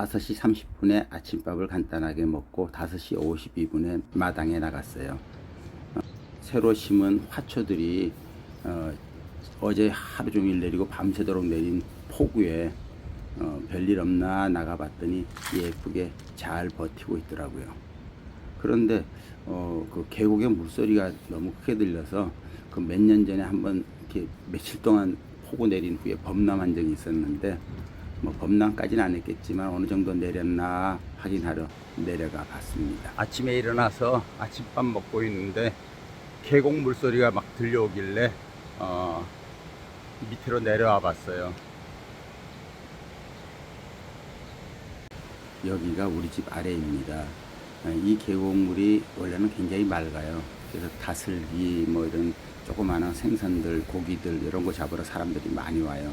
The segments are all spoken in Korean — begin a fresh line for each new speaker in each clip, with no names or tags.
5시 30분에 아침밥을 간단하게 먹고 5시 52분에 마당에 나갔어요. 어, 새로 심은 화초들이 어, 어제 하루 종일 내리고 밤새도록 내린 폭우에 어, 별일 없나 나가봤더니 예쁘게 잘 버티고 있더라고요. 그런데 어, 그 계곡의 물소리가 너무 크게 들려서 그 몇 년 전에 한번 이렇게 며칠 동안 폭우 내린 후에 범람한 적이 있었는데 뭐 범람까지는 안 했겠지만 어느 정도 내렸나 확인하러 내려가 봤습니다. 아침에 일어나서 아침밥 먹고 있는데 계곡 물소리가 막 들려오길래 어, 밑으로 내려와 봤어요. 여기가 우리 집 아래입니다. 어, 이 계곡물이 원래는 굉장히 맑아요. 그래서 다슬기 뭐 이런 조그마한 생선들, 고기들 이런 거 잡으러 사람들이 많이 와요.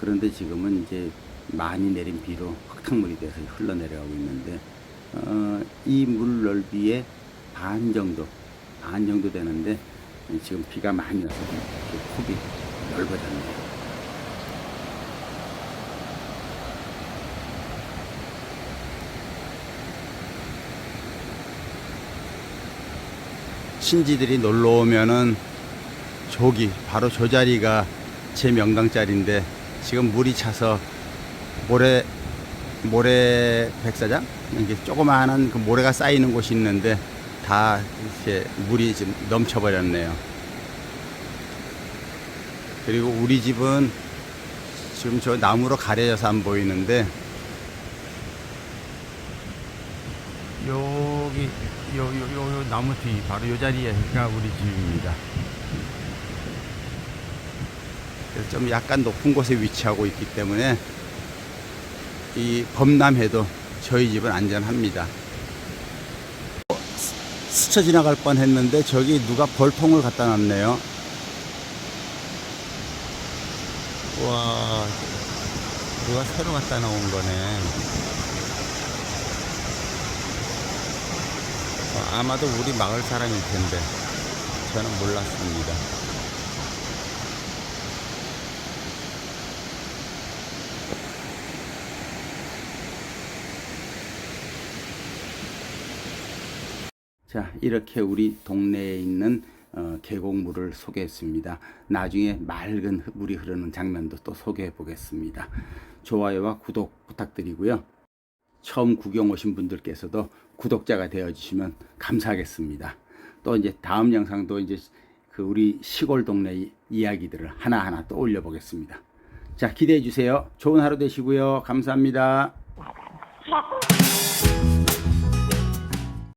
그런데 지금은 이제 많이 내린 비로 흙탕물이 돼서 흘러내려가고 있는데 어, 이 물 넓이의 반 정도, 반 정도 되는데 지금 비가 많이 이렇게 폭이 넓어졌네요. 친지들이 놀러 오면은 저기 바로 저 자리가 제 명당 자리인데 지금 물이 차서 모래 모래 백사장 이게 조그마한 그 모래가 쌓이는 곳이 있는데 다 이렇게 물이 지금 넘쳐버렸네요. 그리고 우리 집은 지금 저 나무로 가려져서 안 보이는데 여기 요, 요, 요, 요 나무 뒤 바로 요 자리가 우리 집입니다. 그래서 좀 약간 높은 곳에 위치하고 있기 때문에 이 범람해도 저희 집은 안전합니다. 스쳐 지나갈 뻔 했는데 저기 누가 벌통을 갖다 놨네요. 와, 누가 새로 갖다 놓은 거네. 어, 아마도 우리 마을 사람일 텐데 저는 몰랐습니다. 자, 이렇게 우리 동네에 있는 어, 계곡물을 소개했습니다. 나중에 맑은 흐- 물이 흐르는 장면도 또 소개해 보겠습니다. 좋아요와 구독 부탁드리고요. 처음 구경 오신 분들께서도 구독자가 되어 주시면 감사하겠습니다. 또 이제 다음 영상도 이제 그 우리 시골 동네 이- 이야기들을 하나하나 또 올려 보겠습니다. 자, 기대해 주세요. 좋은 하루 되시고요. 감사합니다.